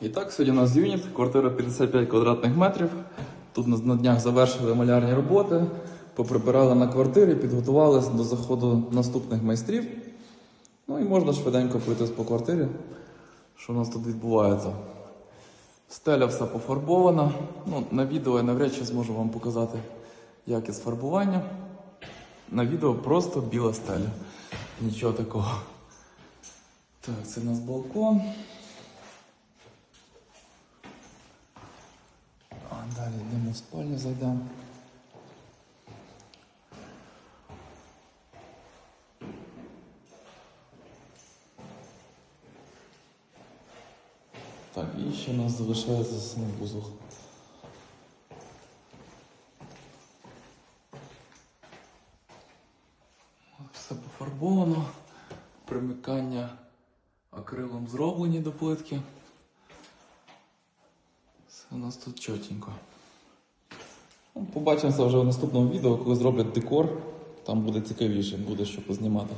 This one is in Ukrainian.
І так, сьогодні у нас юніт, квартира 55 квадратних метрів. Тут на днях завершили малярні роботи, поприбирали на квартирі, підготувалися до заходу наступних майстрів. Ну і можна швиденько пройтись по квартирі, що у нас тут відбувається. Стеля вся пофарбована. Ну, на відео я навряд чи зможу вам показати якість фарбування. На відео просто біла стеля. Нічого такого. Так, це у нас балкон. Йдемо спальню, зайдемо. Так, і ще у нас залишається санвузол. Все пофарбовано. Примикання акрилом зроблені до плитки. Все у нас тут чотенько. Побачимося вже в наступному відео, коли зроблять декор. Там буде цікавіше, буде що познімати.